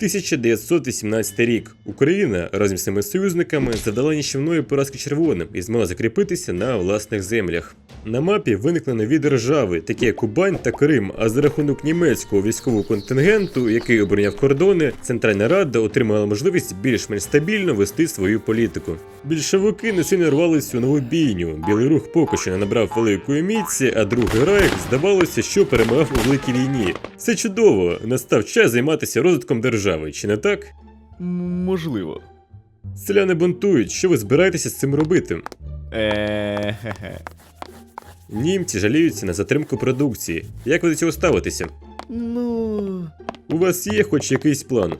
1918 рік Україна разом з своїми союзниками завдала нищівної поразки червоним і змогла закріпитися на власних землях. На мапі виникли нові держави, такі як Кубань та Крим. А за рахунок німецького військового контингенту, який обороняв кордони, Центральна Рада отримала можливість більш-менш стабільно вести свою політику. Більшовики не сильно рвалися у нову бійню. Білий рух поки що не набрав великої міці, а другий райх здавалося, що перемагав у великій війні. Все чудово, настав час займатися розвитком держави, чи не так? Можливо. Селяни бунтують, що ви збираєтеся з цим робити? Е-хе-хе. Німці жаліються на затримку продукції. Як ви до цього ставитеся? Ну. У вас є хоч якийсь план?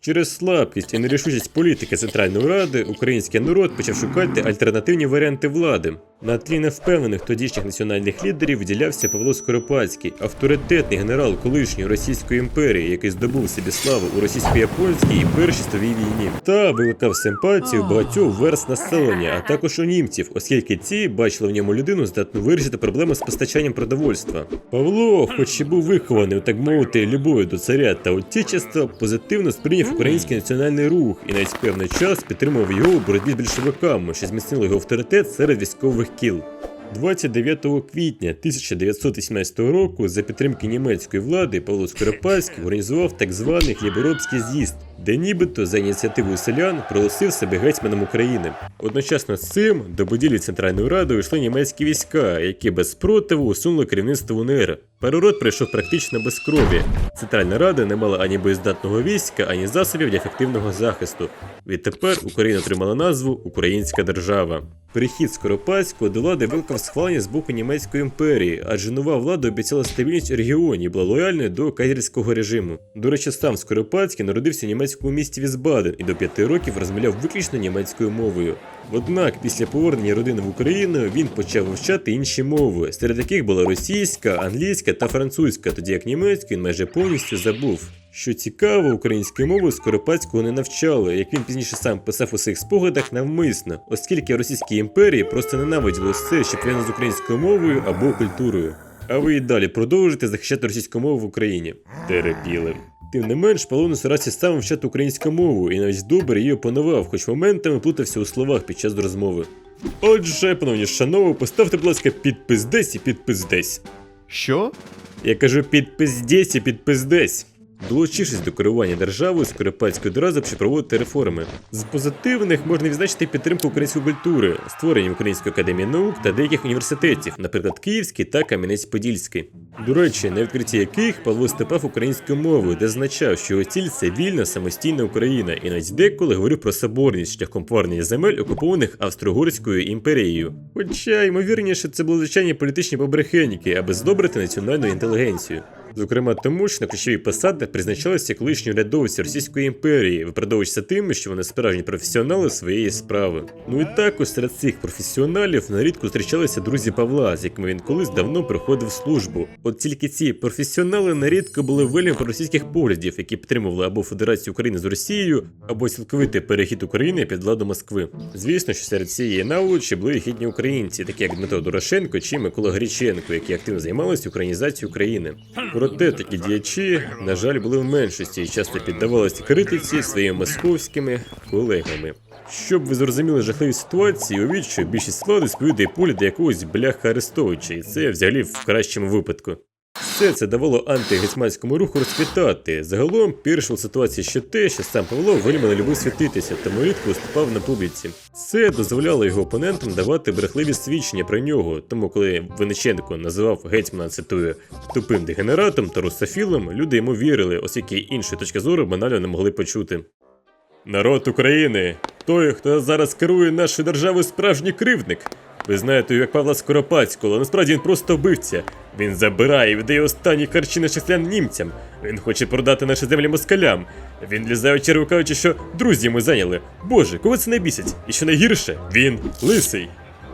Через слабкість і нерішучість політики Центральної Ради український народ почав шукати альтернативні варіанти влади. На тлі невпевнених тодішніх національних лідерів виділявся Павло Скоропадський, авторитетний генерал колишньої Російської імперії, який здобув собі славу у російсько-японській і Першій світовій війні, та викликав симпатію багатьох верст населення, а також у німців, оскільки ці бачили в ньому людину, здатну вирішити проблеми з постачанням продовольства. Павло, хоч і був вихований, так мовити, любов'ю до царя та отечества, позитивно сприйняв український національний рух і навіть певний час підтримував його у боротьбі з більшовиками, що зміцнило його авторитет серед військових кіл. 29 квітня 1918 року за підтримки німецької влади Павло Скоропадський організував так званий хліборобський з'їзд, де нібито за ініціативою селян проголосив себе гетьманом України. Одночасно з цим до будівлі Центральної Ради йшли німецькі війська, які без спротиву усунули керівництво УНР. Переворот пройшов практично без крові. Центральна Рада не мала ані боєздатного війська, ані засобів для ефективного захисту. Відтепер Україна отримала назву Українська держава. Перехід Скоропадського до влади викликав схвалення з боку німецької імперії, адже нова влада обіцяла стабільність у регіоні і була лояльною до кайзерського режиму. До речі, сам Скоропадський народився в німецькому місті Візбаден і до п'яти років розмовляв виключно німецькою мовою. Однак після повернення родини в Україну він почав вивчати інші мови, серед яких була російська, англійська та французька, тоді як німецьку він майже повністю забув. Що цікаво, української мови Скоропадського не навчали, як він пізніше сам писав у своїх спогадах навмисно, оскільки російські імперії просто ненавиділи все, що пов'язано з українською мовою або культурою. А ви і далі продовжуєте захищати російську мову в Україні. Терпіли. Тим не менш, Павло старався сам вчати українську мову і навіть добре її опанував, хоч моментами плутався у словах під час розмови. Отже, пановні шанову, поставте, будь ласка, підпис десь і підпис десь. Що? Я кажу підпис десь і підпис десь. Долучившись до керування державою, Скоропадський одразу почав проводити реформи. З позитивних можна відзначити підтримку української культури, створення Української академії наук та деяких університетів, наприклад, Київський та Кам'янець-Подільський. До речі, на відкритті яких Павло степав українською мовою, де зазначав, що його ціль це вільна самостійна Україна, і навіть деколи говорив про соборність шляхом повернення земель, окупованих Австро-Угорською імперією. Хоча, ймовірніше, це були звичайні політичні побрехеньки, аби здобрити національну інтелігенцію. Зокрема, тому що на ключові посади призначалися колишні урядовці Російської імперії, виправдовуючися тим, що вони справжні професіонали своєї справи. Ну і також серед цих професіоналів нарідко зустрічалися друзі Павла, з якими він колись давно проходив службу. От тільки ці професіонали нарідко були вельми проросійських поглядів, які підтримували або Федерацію України з Росією, або цілковитий перехід України під владу Москви. Звісно, що серед цієї наволочі були і гідні українці, такі як Дмитро Дорошенко чи Микола Гріченко, які активно займалися українізацією України. Проте такі діячі, на жаль, були в меншості і часто піддавалися критиці своїми московськими колегами. Щоб ви зрозуміли жахливі ситуації, уявіть, що більшість складу сповідає до якогось бляха Арестовича, і це взагалі в кращому випадку. Все це давало антигетьманському руху розквітати. Загалом піршило ситуації ще те, що сам Павло вельми не любив світитися, тому рідко виступав на публіці. Це дозволяло його опонентам давати брехливі свідчення про нього. Тому, коли Винниченко називав гетьмана цитую тупим дегенератом та русофілом, люди йому вірили, оскільки іншої точки зору банально не могли почути. Народ України, той, хто зараз керує нашою державою, справжній кривдник. Ви знаєте, як Павла Скоропадського, але насправді він просто вбивця. Він забирає і віддає останні харчі наших німцям. Він хоче продати наші землі москалям. Він лізає в чергу, кажучи, що друзі ми зайняли. Боже, кого це не бісить? І що найгірше, він лисий.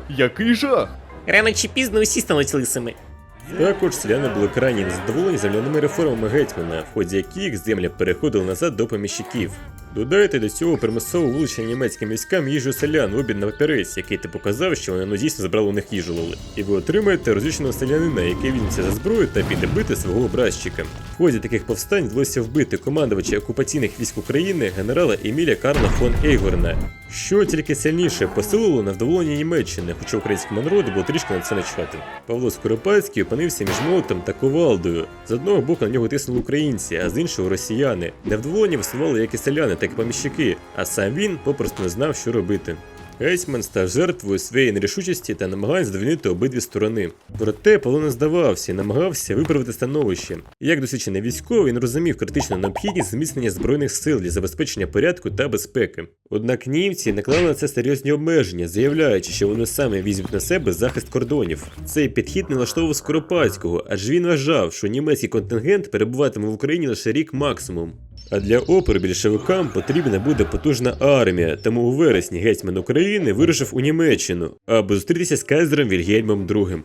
Який жах? Рано чи пізно усі стануть лисими. Також селяни були крайні незадоволені земляними реформами гетьмана, в ході яких земля переходила назад до поміщиків. Додайте до цього примусове вилучення німецьким військам їжу селян в обмін на папірець, який ти показав, що вони ну, дійсно забрали у них їжу лоли. І ви отримаєте розлюченого селянина, який візьметься за зброю та піде бити свого образчика. В ході таких повстань вдалося вбити командувача окупаційних військ України генерала Еміля Карла фон Ейгорна, що тільки сильніше посилило невдоволення Німеччини, хоча українському народу було трішки на це начхати. Павло Скоропадський опинився між молотом та ковалдою. З одного боку на нього тиснули українці, а з іншого росіяни. Невдоволення висували як і селяни, так і поміщики, а сам він попросту не знав, що робити. Гетьман став жертвою своєї нерішучості та намагань задовольнити обидві сторони. Проте Павло не здавався і намагався виправити становище. Як досвідчений військовий, він розумів критичну необхідність зміцнення збройних сил для забезпечення порядку та безпеки. Однак німці наклали на це серйозні обмеження, заявляючи, що вони саме візьмуть на себе захист кордонів. Цей підхід не влаштовував Скоропадського, адже він вважав, що німецький контингент перебуватиме в Україні лише рік максимум. А для опору більшовикам потрібна буде потужна армія, тому у вересні гетьман України вирушив у Німеччину, аби зустрітися з кайзером Вільгельмом II.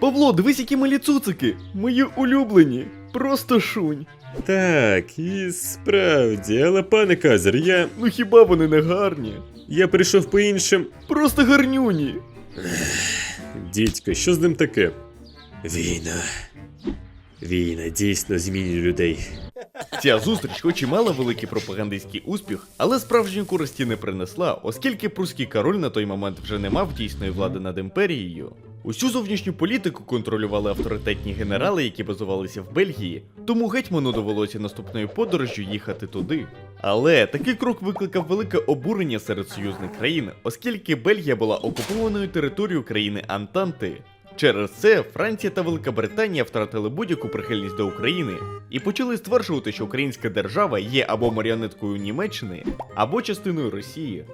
Павло, дивись, які малі цуцики! Мої улюблені! Просто шунь! Так, і справді, але пане Казер, я. Ну хіба вони не гарні? я прийшов по іншим. Просто гарнюні! Дідько, що з ним таке? Війна. Війна дійсно змінює людей. Ця зустріч, хоч і мала великий пропагандистський успіх, але справжньої користі не принесла, оскільки прусський король на той момент вже не мав дійсної влади над імперією. Усю зовнішню політику контролювали авторитетні генерали, які базувалися в Бельгії, тому гетьману довелося наступною подорожжю їхати туди. Але такий крок викликав велике обурення серед союзних країн, оскільки Бельгія була окупованою територією країни Антанти. Через це Франція та Велика Британія втратили будь-яку прихильність до України і почали стверджувати, що українська держава є або маріонеткою Німеччини, або частиною Росії.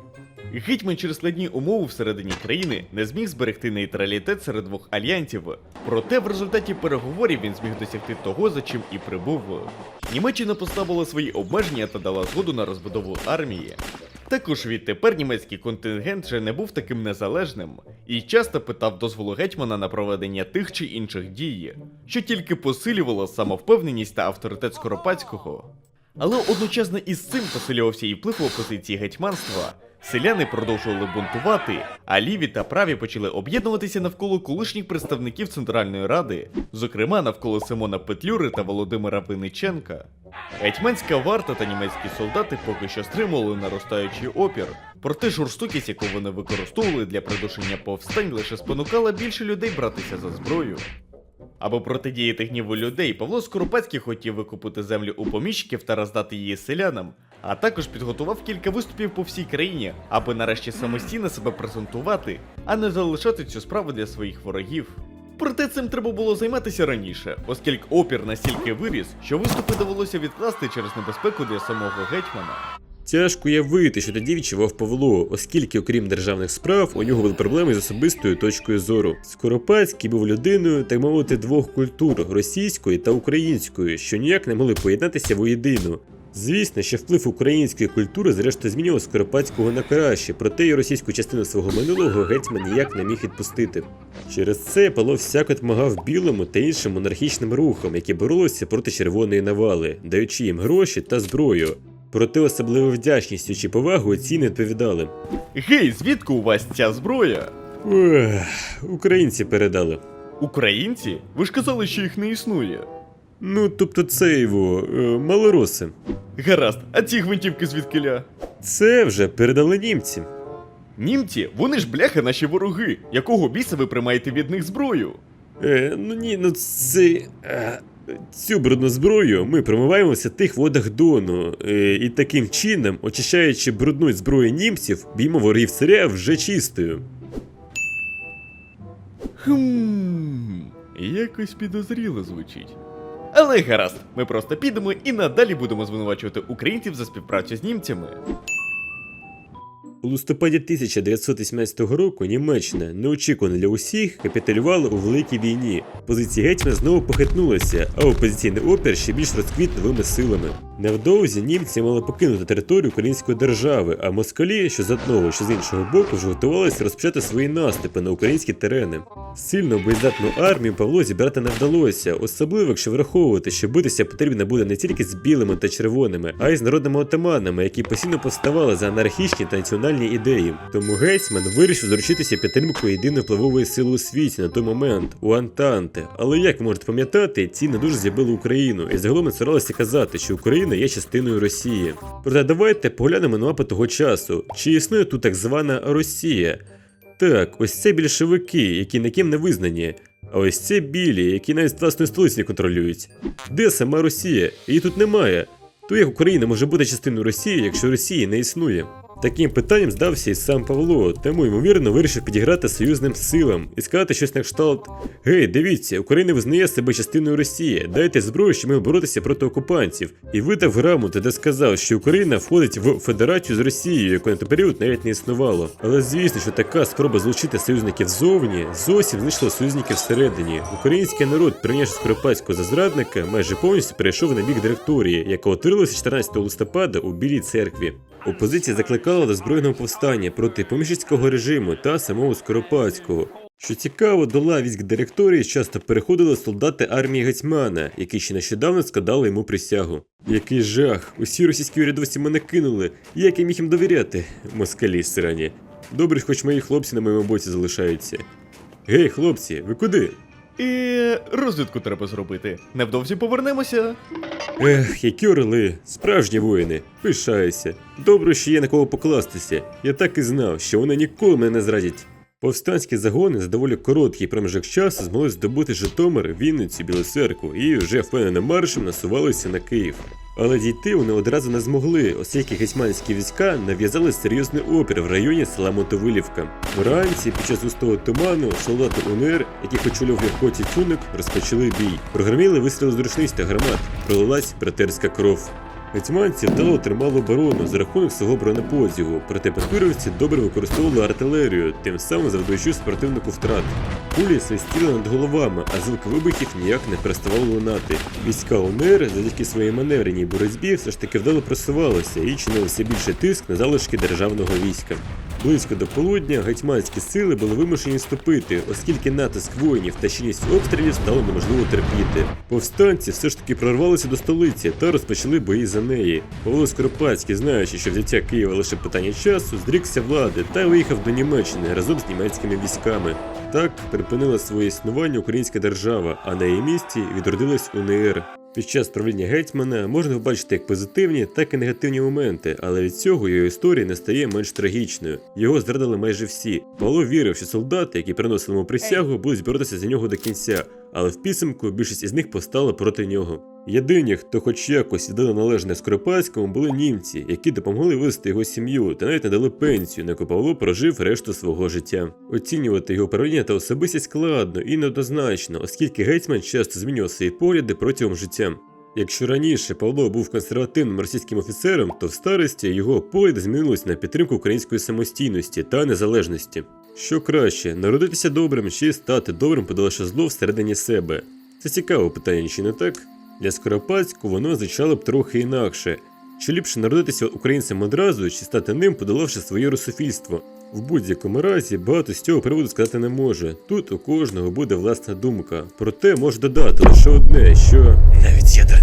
Гетьман через складні умови всередині країни не зміг зберегти нейтралітет серед двох альянсів. Проте в результаті переговорів він зміг досягти того, за чим і прибув. Німеччина поставила свої обмеження та дала згоду на розбудову армії. Також відтепер німецький контингент вже не був таким незалежним і часто питав дозволу гетьмана на проведення тих чи інших дій, що тільки посилювало самовпевненість та авторитет Скоропадського. Але одночасно із цим посилювався і вплив опозиції гетьманства. Селяни продовжували бунтувати, а ліві та праві почали об'єднуватися навколо колишніх представників Центральної Ради, зокрема навколо Симона Петлюри та Володимира Винниченка. Гетьманська варта та німецькі солдати поки що стримували наростаючий опір, проте жорстокість, яку вони використовували для придушення повстань, лише спонукала більше людей братися за зброю. Аби протидіяти гніву людей, Павло Скоропадський хотів викупити землю у поміщиків та роздати її селянам, а також підготував кілька виступів по всій країні, аби нарешті самостійно себе презентувати, а не залишати цю справу для своїх ворогів. Проте цим треба було займатися раніше, оскільки опір настільки виріс, що виступи довелося відкласти через небезпеку для самого гетьмана. Тяжко уявити, що тоді відчував Павло, оскільки, окрім державних справ, у нього були проблеми з особистою точкою зору. Скоропадський був людиною, так мовити, двох культур російської та української, що ніяк не могли поєднатися воєдину. Звісно, що вплив української культури зрештою змінював Скоропадського на краще, проте й російську частину свого минулого гетьман ніяк не міг відпустити. Через це Павло всяко допомагав білому та іншим монархічним рухам, які боролися проти червоної навали, даючи їм гроші та зброю. Проте особливо вдячністю чи повагою ці не відповідали. Гей, звідки у вас ця зброя? Ох, українці передали. Українці? Ви ж казали, що їх не існує. Ну, тобто це його е, малороси. Гаразд, а ці гвинтівки звідкиля? Це вже передали німці. Німці, вони ж бляха наші вороги. Якого біса ви приймаєте від них зброю? Е, ну ні, ну це. Е, цю брудну зброю ми промиваємо в святих водах Дону, е, і таким чином, очищаючи брудну зброю німців, б'ємо ворогів царя вже чистою. Хм, якось підозріло звучить. Але гаразд, ми просто підемо і надалі будемо звинувачувати українців за співпрацю з німцями. У листопаді 1918 року Німеччина, неочікувано для усіх, капітулювала у великій війні. Позиції гетьмана знову похитнулися, а опозиційний опір ще більш розквіт новими силами. Невдовзі німці мали покинути територію української держави, а москалі, що з одного, що з іншого боку, вже готувалися розпочати свої наступи на українські терени. Сильно боєздатну армію Павло зібрати не вдалося, особливо якщо враховувати, що битися потрібно буде не тільки з білими та червоними, а й з народними отаманами, які постійно поставали за анархічні та національні ідеї. Тому гетьман вирішив заручитися підтримкою єдиної впливової сили у світі на той момент у Антанти. Але як ви можете пам'ятати, ці не дуже злюбили Україну, і загалом старалися казати, що Україна є частиною Росії. Проте давайте поглянемо на мапи того часу, чи існує тут так звана Росія. Так, ось це більшовики, які ніким не визнані. А ось це білі, які навіть власної столиці не контролюють. Де сама Росія? Її тут немає. То як Україна може бути частиною Росії, якщо Росії не існує? Таким питанням здався і сам Павло, тому ймовірно вирішив підіграти союзним силам і сказати щось на кшталт: Гей, дивіться, Україна визнає себе частиною Росії, дайте зброю, щоб ми боротися проти окупантів. І видав грамоту, де сказав, що Україна входить в федерацію з Росією, яку на той період навіть не існувало. Але звісно, що така спроба злучити союзників зовні зовсім знайшла союзників всередині. Український народ, прийнявши Скоропадського за зрадника, майже повністю перейшов на бік директорії, яка утворилася 14 листопада у Білій церкві. Опозиція закликала до збройного повстання проти поміщицького режиму та самого Скоропадського. Що цікаво, до лав військ директорії часто переходили солдати армії Гетьмана, які ще нещодавно складали йому присягу. Який жах! Усі російські урядовці мене кинули. Як я міг їм довіряти? Москалі срані. Добре, хоч мої хлопці на моєму боці залишаються. Гей, хлопці, ви куди? І розвідку треба зробити. Невдовзі повернемося. Ех, які орли, справжні воїни, пишаюся. Добре, що є на кого покластися. Я так і знав, що вони ніколи мене не зрадять. Повстанські загони за доволі короткий проміжок часу змогли здобути Житомир, Вінницю, Білу церкву і вже впевненим маршем насувалися на Київ. Але дійти вони одразу не змогли, оскільки гетьманські війська нав'язали серйозний опір в районі села Мотовилівка. Вранці, під час густого туману, солдати УНР, яких очолював Ірко Тюник, розпочали бій. Прогреміли вистріли з рушниць та гармат, пролилась братерська кров. Гетьманці вдало тримали оборону за рахунок свого бронеподзігу, проте папіровці добре використовували артилерію, тим самим завдаючи спортивнику втрат. Кулі свистіли над головами, а звук вибухів ніяк не переставав лунати. Війська УНР завдяки своїй маневреній боротьбі все ж таки вдало просувалися і чинилися більше тиск на залишки державного війська. Близько до полудня гетьманські сили були вимушені вступити, оскільки натиск воїнів та щільність обстрілів стало неможливо терпіти. Повстанці все ж таки прорвалися до столиці та розпочали бої за неї. Павло Скоропадський, знаючи, що взяття Києва лише питання часу, зрікся влади та виїхав до Німеччини разом з німецькими військами. Так припинила своє існування українська держава, а на її місці відродилась УНР. Під час правління гетьмана можна побачити як позитивні, так і негативні моменти, але від цього його історія не стає менш трагічною. Його зрадили майже всі. Павло вірив, що солдати, які приносили йому присягу, будуть боротися за нього до кінця, але в підсумку більшість із них постала проти нього. Єдині, хто хоч якось віддали належне Скоропадському, були німці, які допомогли вивести його сім'ю та навіть надали пенсію, на яку Павло прожив решту свого життя. Оцінювати його правління та особистість складно і неоднозначно, оскільки гетьман часто змінював свої погляди протягом життя. Якщо раніше Павло був консервативним російським офіцером, то в старості його погляди змінились на підтримку української самостійності та незалежності. Що краще, народитися добрим чи стати добрим, подолавши зло всередині себе? Це цікаве питання, чи не так? Для Скоропадську воно означало б трохи інакше. Чи ліпше народитися українцем одразу, чи стати ним, подолавши своє русофільство? В будь-якому разі багато з цього приводу сказати не може. Тут у кожного буде власна думка. Проте можу додати лише одне, що Навіть ядерна